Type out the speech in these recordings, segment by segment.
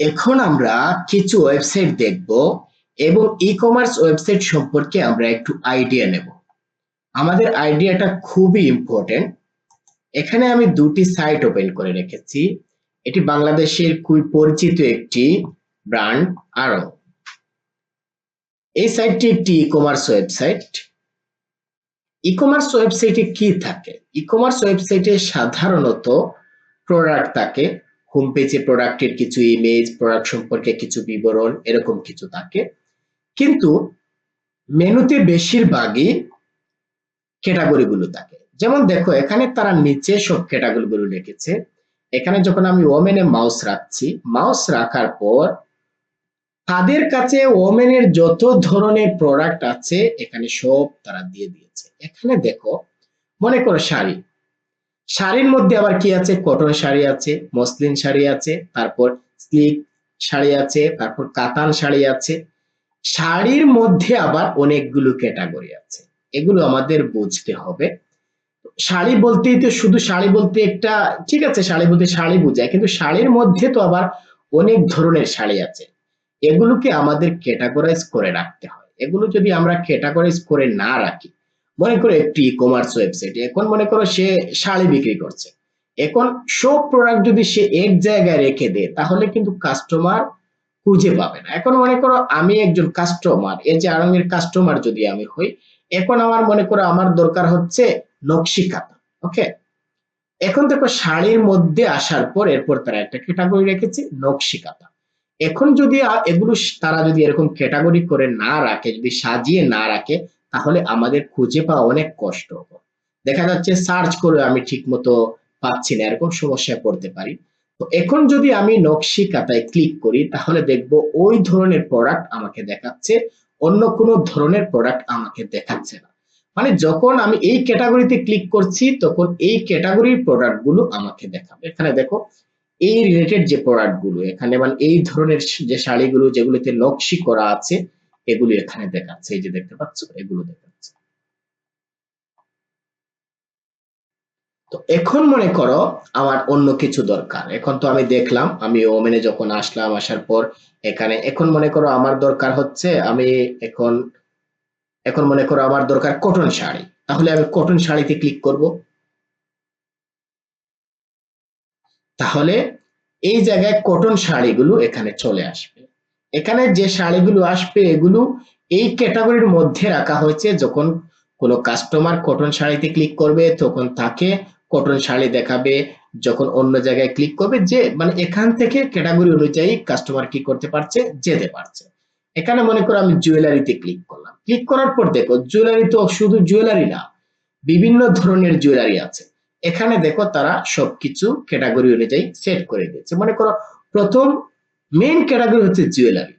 এখন আমরা কিছু ওয়েবসাইট দেখব এবং ই কমার্স ওয়েবসাইট সম্পর্কে আমরা একটু আইডিয়া নেব। আমাদের আইডিয়াটা খুবই ইম্পর্টেন্ট এখানে আমি দুটি সাইট ওপেন করে রেখেছি। এটি বাংলাদেশের খুবই পরিচিত একটি ব্র্যান্ড আরও এই সাইটটি একটি e commerce website e commerce ওয়েবসাইটে কি থাকে? ই কমার্স ওয়েবসাইটে সাধারণত প্রোডাক্ট থাকে। হোম পেজে প্রোডাক্টের কিছু ইমেজ প্রোডাক্ট সম্পর্কে কিছু বিবরণ, এরকম কিছু থাকে। কিন্তু মেনুতে বেশিরভাগই ক্যাটাগরিগুলো থাকে। যেমন দেখো, এখানে তারা নিচে সব ক্যাটাগরিগুলো রেখেছে এখানে যখন আমি ওমেনে মাউস রাখছি মাউস রাখার পর তাদের কাছে ওমেনের যত ধরনের প্রোডাক্ট আছে, এখানে সব তারা দিয়ে দিয়েছে। এখানে দেখো, মনে করো শাড়ি। শাড়ির মধ্যে আবার কি আছে? কটন শাড়ি আছে, মসলিন শাড়ি আছে, তারপর স্লিক শাড়ি আছে, তারপর কাতান শাড়ি আছে। শাড়ির মধ্যে আবার অনেকগুলো ক্যাটাগরি আছে। এগুলো আমাদের বুঝতে হবে। শাড়ি বলতেই তো শুধু শাড়ি বলতে একটা, ঠিক আছে, শাড়ি বলতে শাড়ি বোঝায়, কিন্তু শাড়ির মধ্যে তো আবার অনেক ধরনের শাড়ি আছে। এগুলোকে আমাদের ক্যাটাগরাইজ করে রাখতে হয়। এগুলো যদি আমরা ক্যাটাগরাইজ করে না রাখি মনে করো একটি ই কমার্স ওয়েবসাইট এখন মনে করো সে শাড়ি বিক্রি করছে। এখন সব প্রোডাক্ট যদি সে এক জায়গায় রেখে দেয়, তাহলে কিন্তু কাস্টমার খুঁজে পাবে না। এখন মনে করো আমি একজন কাস্টমার এই যে আরঙের কাস্টমার যদি আমি হই, এখন আমার মনে করো আমার দরকার হচ্ছে নকশি খাতা, ওকে? এখন দেখো শাড়ির মধ্যে আসার পর এরপর তারা একটা ক্যাটাগরি রেখেছে, নকশি খাতা। এখন যদি এগুলো তারা যদি এরকম ক্যাটাগরি করে না রাখে, যদি সাজিয়ে না রাখে তাহলে আমাদের খুঁজে পাওয়া অনেক কষ্ট হবে। দেখা যাচ্ছে সার্চ করে আমি ঠিক মতো পাচ্ছি না, এরকম সমস্যায় পড়তে পারি। তো এখন যদি আমি নকশি কাতায় ক্লিক করি, তাহলে দেখব ওই ধরনের প্রোডাক্ট আমাকে দেখাচ্ছে, অন্য কোনো ধরনের প্রোডাক্ট আমাকে দেখাচ্ছে না। মানে যখন আমি এই ক্যাটাগরিতে ক্লিক করছি, তখন এই ক্যাটাগরির প্রোডাক্টগুলো আমাকে দেখাবে। এখানে দেখো, এই রিলেটেড যে প্রোডাক্টগুলো, এখানে মানে এই ধরনের যে শাড়িগুলো যেগুলোতে নকশি করা আছে এগুলো এখানে দেখাচ্ছে, এই যে দেখতে পাচ্ছ, এগুলো দেখাচ্ছে। তো এখন মনে করো আমার অন্য কিছু দরকার। এখন তো আমি দেখলাম, আমি ওমেনে যখন আসলাম, আসার পর এখানে, এখন মনে করো আমার দরকার হচ্ছে আমি এখন এখন মনে করো আমার দরকার কটন শাড়ি। তাহলে আমি কটন শাড়িতে ক্লিক করব। তাহলে এই জায়গায় কটন শাড়িগুলো এখানে চলে আসবে। এখানে যে শাড়িগুলো আসবে, এগুলো এই ক্যাটাগরির মধ্যে রাখা হয়েছে। যখন কোনো কাস্টমার কটন শাড়িতে ক্লিক করবে, তখন তাকে কটন শাড়ি দেখাবে। যখন অন্য জায়গায় ক্লিক করবে, যে মানে এখান থেকে ক্যাটাগরি অনুযায়ী কাস্টমার কি করতে পারছে, যেতে পারছে। এখানে মনে করো আমি জুয়েলারিতে ক্লিক করলাম। ক্লিক করার পর দেখো জুয়েলারি তো শুধু জুয়েলারি না, বিভিন্ন ধরনের জুয়েলারি আছে। এখানে দেখো তারা সবকিছু ক্যাটাগরি অনুযায়ী সেট করে দিয়েছে। মনে করো প্রথম মেইন ক্যাটাগরি হচ্ছে জুয়েলারি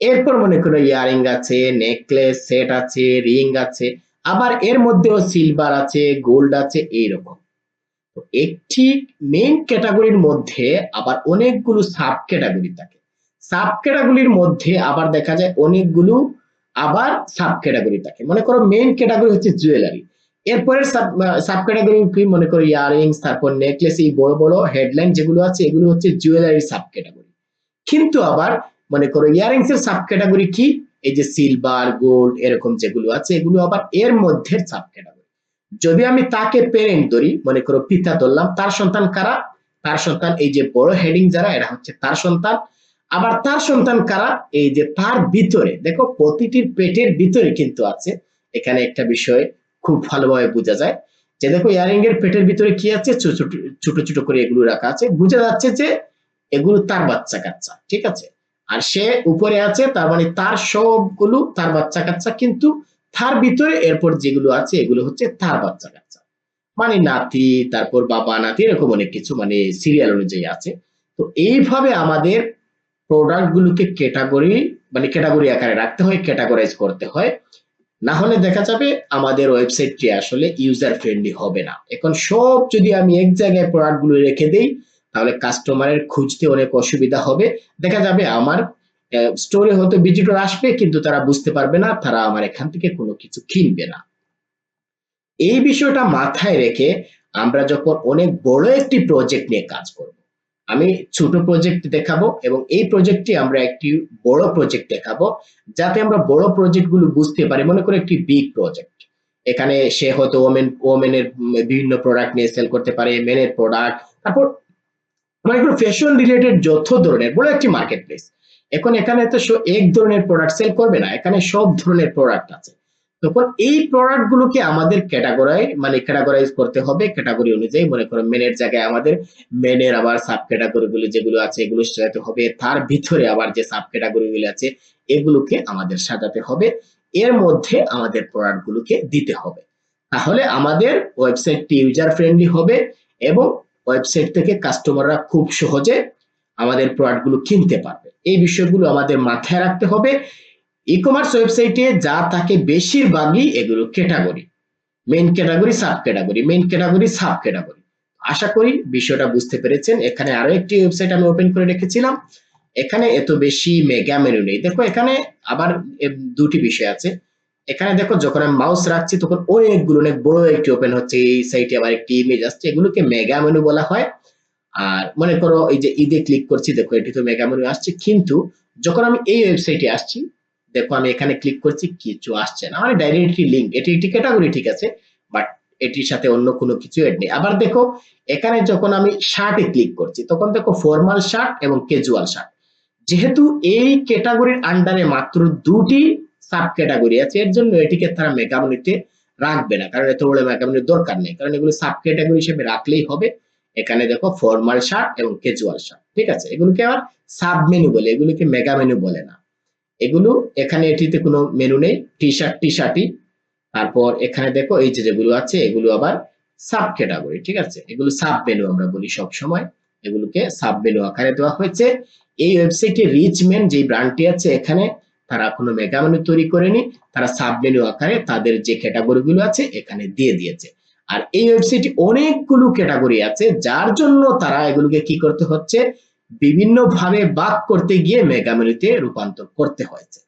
এরপর মনে করো ইয়ারিং আছে নেকলেস সেট আছে রিং আছে, আবার এর মধ্যেও সিলভার আছে গোল্ড আছে, এইরকম। একটি মেইন ক্যাটাগরির মধ্যে আবার অনেকগুলো সাব ক্যাটাগরি থাকে। সাব ক্যাটাগরির মধ্যে আবার দেখা যায় অনেকগুলো আবার সাব ক্যাটাগরি থাকে। মনে করো মেইন ক্যাটাগরি হচ্ছে জুয়েলারি এরপরের সাব ক্যাটাগরি কি? মনে করো ইয়ারিংস, তারপর নেকলেস এই বড় বড় হেডলাইন যেগুলো আছে, এগুলো হচ্ছে জুয়েলারি সাব ক্যাটাগরি কিন্তু আবার মনে করো ইয়ারিংস এর সাব ক্যাটাগরি কি? এই যে সিলভার গোল্ড এরকম যেগুলো আছে, এগুলো আবার এর মধ্যে সাব ক্যাটাগরি যদি আমি তাকে পেরেন্ট ধরি, মনে করো পিতা ধরলাম, তার সন্তান কারা? তার সন্তান এই যে বড় হেডিং যারা, এরা হচ্ছে তার সন্তান। আবার তার সন্তান কারা? এই যে তার ভিতরে। দেখো প্রতিটির পেটের ভিতরে কিন্তু আছে। এখানে একটা বিষয় খুব ভালোভাবে বোঝা যায় যে দেখো ইয়ারিং এর পেটের ভিতরে কি আছে? ছোট ছোট ছোট করে এগুলো রাখা আছে। বোঝা যাচ্ছে যে এগুলো তার বাচ্চা কাচ্চা, ঠিক আছে? আর সে উপরে আছে, তার মানে তার সবগুলো তার বাচ্চা কাচ্চা, কিন্তু তার ভিতরে এরপর যেগুলো আছে, এগুলো হচ্ছে তার বাচ্চা কাচ্চা। মানে নাতি, তারপর বাবা, নাতি, এরকম অনেক কিছু মানে সিরিয়াল অনুযায়ী আছে। তো এইভাবে আমাদের প্রোডাক্ট গুলোকে ক্যাটাগরি মানে ক্যাটাগরি আকারে রাখতে হয় ক্যাটাগরাইজ করতে হয়। না হলে দেখা যাবে আমাদের ওয়েবসাইটটি আসলে ইউজার ফ্রেন্ডলি হবে না। এখন সব যদি আমি এক জায়গায় প্রোডাক্টগুলো রেখে দেই তাহলে কাস্টমারের খুঁজতে অনেক অসুবিধা হবে। দেখা যাবে আমার স্টোরে হয়তো ভিজিটর আসবে, কিন্তু তারা বুঝতে পারবে না, তারা আমার এখান থেকে কোনো কিছু কিনবে না। এই বিষয়টা মাথায় রেখে আমরা যখন অনেক বড় একটি প্রজেক্ট নিয়ে কাজ করব, আমি ছোট প্রজেক্ট দেখাবো এবং এই প্রজেক্টটি আমরা একটি বড় প্রজেক্ট দেখাবো, যাতে আমরা বড় প্রজেক্টগুলো বুঝতে পারি, মনে করে একটি বিগ প্রজেক্ট এখানে সে হয়তো ওমেন ওমেনের বিভিন্ন প্রোডাক্ট নিয়ে সেল করতে পারে মেনের প্রোডাক্ট তারপর মনে করো ফ্যাশন রিলেটেড যত ধরনের বড় একটি মার্কেট প্লেস এখন এখানে তো এক ধরনের প্রোডাক্ট সেল করবে না, এখানে সব ধরনের প্রোডাক্ট আছে। তখন এই প্রোডাক্ট গুলোকে আমাদের ক্যাটাগরাই মানে ক্যাটাগরাইজ করতে হবে ক্যাটাগরি অনুযায়ী। মনে করো মেনের জায়গায় আমাদের মেনের আবার সাব ক্যাটাগরি গুলো যেগুলো আছে, এগুলো সাজাতে হবে। তার ভিতরে আবার যে সাব ক্যাটাগরি গুলো আছে, এগুলোকে আমাদের সাজাতে হবে। এর মধ্যে আমাদের প্রোডাক্ট গুলোকে দিতে হবে। তাহলে আমাদের ওয়েবসাইটটি ইউজার ফ্রেন্ডলি হবে এবং ওয়েবসাইট থেকে কাস্টমাররা খুব সহজে আমাদের প্রোডাক্টগুলো কিনতে পারবে। এই বিষয়গুলো আমাদের মাথায় রাখতে হবে। ই কমার্স ওয়েবসাইটে যা থাকে বেশিরভাগই এগুলো category main category sub category main category sub category আশা করি বিষয়টা বুঝতে পেরেছেন। এখানে আরও একটি ওয়েবসাইট আমি ওপেন করে রেখেছিলাম। এখানে এত বেশি মেগা মেনু নেই। দেখো এখানে আবার দুটি বিষয় আছে। এখানে দেখো যখন আমি মাউস রাখছি, তখন অনেকগুলো অনেক বড় একটি ওপেন হচ্ছে। এই সাইটে আবার একটি ইমেজ আসছে, এগুলোকে মেগা মেনু বলা হয়। আর মনে করো এই যে ঈদে ক্লিক করছি, দেখো এটি তো মেগা মেনু আসছে। কিন্তু যখন আমি এই ওয়েবসাইটে আসছি, দেখো আমি এখানে ক্লিক করছি, কিছু আসছে না। মানে ডাইরেক্টলি লিঙ্ক এটি একটি ক্যাটাগরি ঠিক আছে বাট এটির সাথে অন্য কোনো কিছু এড নেই। আবার দেখো, এখানে যখন আমি শার্টে ক্লিক করছি, তখন দেখো ফর্মাল শার্ট এবং ক্যাজুয়াল শার্ট যেহেতু এই ক্যাটাগরির আন্ডারে মাত্র দুটি সাব ক্যাটাগরি আছে, এর জন্য এটিকে তারা মেগামনিতে রাখবে না, কারণ এত বড় মেগামনির দরকার নেই, কারণ এগুলো সাব ক্যাটাগরি হিসেবে রাখলেই হবে। এখানে দেখো ফর্মাল শার্ট এবং ক্যাজুয়াল শার্ট ঠিক আছে? এগুলোকে আবার সাব মেনু বলে, এগুলোকে মেগা মেনু বলে না। এগুলো, এখানে এটিতে কোনো মেনু নেই টি শার্ট টি শার্টই তারপর এখানে দেখো এই যে যেগুলো আছে, এগুলো আবার সাব ক্যাটাগরি ঠিক আছে? এগুলো সাব মেনু আমরা বলি সব সময় এগুলোকে সাব মেনু আকারে দেওয়া হয়েছে। এই ওয়েবসাইটে রিচমেন যে ব্র্যান্ডটি আছে, এখানে তারা কোনো মেগা মেনু তৈরি করেনি, তারা সাব মেনু আকারে তাদের যে ক্যাটাগরি গুলো আছে এখানে দিয়ে দিয়েছে। আর এই ওয়েবসাইটে অনেকগুলো ক্যাটাগরি আছে, যার জন্য তারা এগুলোকে কি করতে হচ্ছে? বিভিন্ন ভাবে বাক করতে গিয়ে মেগা মেনুতে রূপান্তর করতে হয়েছে।